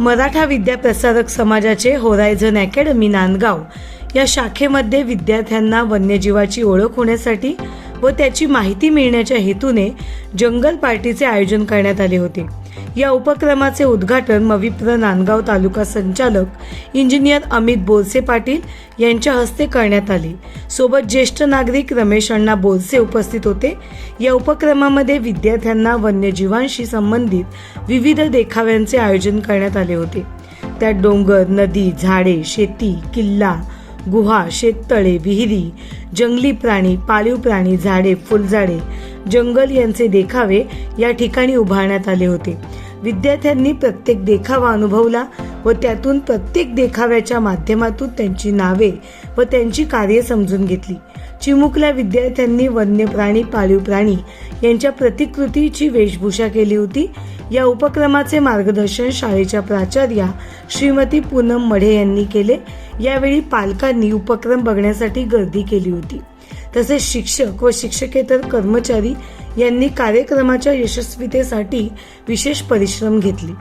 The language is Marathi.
मराठा विद्याप्रसारक समाजाचे होरायझन अकॅडमी नांदगाव. या शाखेमध्ये विद्यार्थ्यांना वन्यजीवाची ओळख होण्यासाठी व त्याची माहिती मिळण्याच्या हेतूने जंगल पार्टीचे आयोजन करण्यात आले होते. या उपक्रमाचे उद्घाटन मविप्र नांदगाव तालुका संचालक इंजिनियर अमित बोरसे पाटील यांच्या हस्ते करण्यात आले. सोबत ज्येष्ठ नागरिक रमेश अण्णा बोरसे उपस्थित होते. या उपक्रमामध्ये विद्यार्थ्यांना वन्यजीवांशी संबंधित विविध देखाव्यांचे आयोजन करण्यात आले होते. त्यात डोंगर नदी झाडे शेती किल्ला गुहा शेततळे विहिरी जंगली प्राणी पाळीव प्राणी झाडे फुलझाडे जंगल यांचे देखावे या ठिकाणी उभारण्यात आले होते. विद्यार्थ्यांनी प्रत्येक देखावा अनुभवला व त्यातून प्रत्येक देखाव्याच्या माध्यमातून त्यांची नावे व त्यांची कार्ये समजून घेतली. चिमुकल्या विद्यार्थ्यांनी वन्य प्राणी पाळीव प्राणी यांच्या प्रतिकृतीची वेशभूषा केली होती. या उपक्रमाचे मार्गदर्शन शाळेच्या प्राचार्या श्रीमती पूनम मढे यांनी केले. यावेळी पालकांनी उपक्रम बघण्यासाठी गर्दी केली होती. तसेच शिक्षक व शिक्षकेतर कर्मचारी यांनी कार्यक्रमाच्या यशस्वीतेसाठी विशेष परिश्रम घेतले.